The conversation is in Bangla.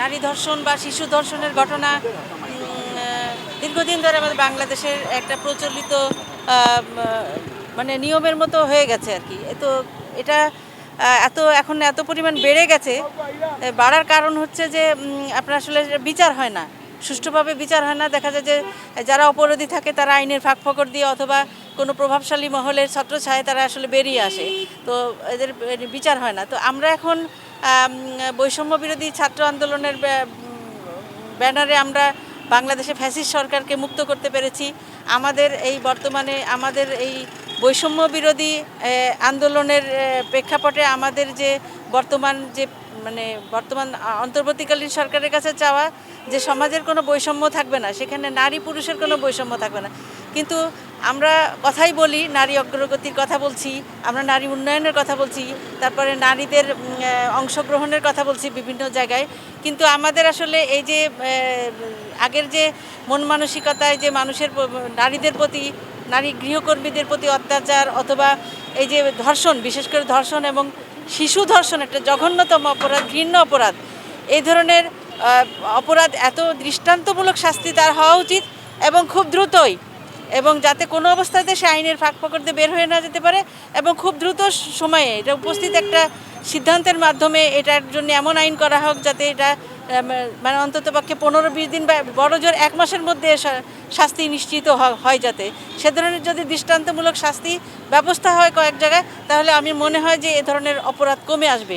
নারী ধর্ষণ বা শিশু ধর্ষণের ঘটনা দীর্ঘদিন ধরে আমাদের বাংলাদেশের একটা প্রচলিত মানে নিয়মের মতো হয়ে গেছে আর কি। তো এটা এত, এখন এত পরিমাণ বেড়ে গেছে বাড়ার কারণ হচ্ছে যে আপনার আসলে বিচার হয় না। সুষ্ঠুভাবে বিচার হয় না। দেখা যায় যে, যারা অপরাধী থাকে তারা আইনের ফাঁক ফকর দিয়ে অথবা কোনো প্রভাবশালী মহলের ছত্রছায়ায় তারা আসলে বেরিয়ে আসে। তো এদের বিচার হয় না। তো আমরা এখন বৈষম্য বিরোধী ছাত্র আন্দোলনের ব্যা- ব্যানারে আমরা বাংলাদেশে ফ্যাসিস্ট সরকারকে মুক্ত করতে পেরেছি। আমাদের এই বর্তমানে, আমাদের এই বৈষম্য বিরোধী আন্দোলনের প্রেক্ষাপটে আমাদের যে বর্তমান যে মানে বর্তমান অন্তর্বর্তীকালীন সরকারের কাছে চাওয়া যে সমাজের কোনো বৈষম্য থাকবে না, সেখানে নারী পুরুষের কোনো বৈষম্য থাকবে না। কিন্তু আমরা কথাই বলি, নারী অগ্রগতির কথা বলছি, আমরা নারী উন্নয়নের কথা বলছি, তারপরে নারীদের অংশগ্রহণের কথা বলছি বিভিন্ন জায়গায়। কিন্তু আমাদের আসলে এই যে আগের যে মন মানসিকতায় যে মানুষের নারীদের প্রতি, নারী গৃহকর্মীদের প্রতি অত্যাচার অথবা এই যে ধর্ষণ, বিশেষ করে ধর্ষণ এবং শিশু ধর্ষণ, একটা জঘন্যতম অপরাধ, ঘৃণ্য অপরাধ। এই ধরনের অপরাধ এত দৃষ্টান্তমূলক শাস্তি তার হওয়া উচিত এবং খুব দ্রুতই। এবং যাতে কোনো অবস্থাতে সে আইনের ফাঁক ফকরতে বের হয়ে না যেতে পারে এবং খুব দ্রুত সময়ে, এটা উপস্থিত একটা সিদ্ধান্তের মাধ্যমে এটার জন্য এমন আইন করা হোক যাতে এটা মানে অন্তত পক্ষে পনেরো বিশ দিন বা বড় জোর এক মাসের মধ্যে শাস্তি নিশ্চিত হয় যাতে। সে ধরনের যদি দৃষ্টান্তমূলক শাস্তি ব্যবস্থা হয় কয়েক জায়গায়, তাহলে আমি মনে হয় যে এ ধরনের অপরাধ কমে আসবে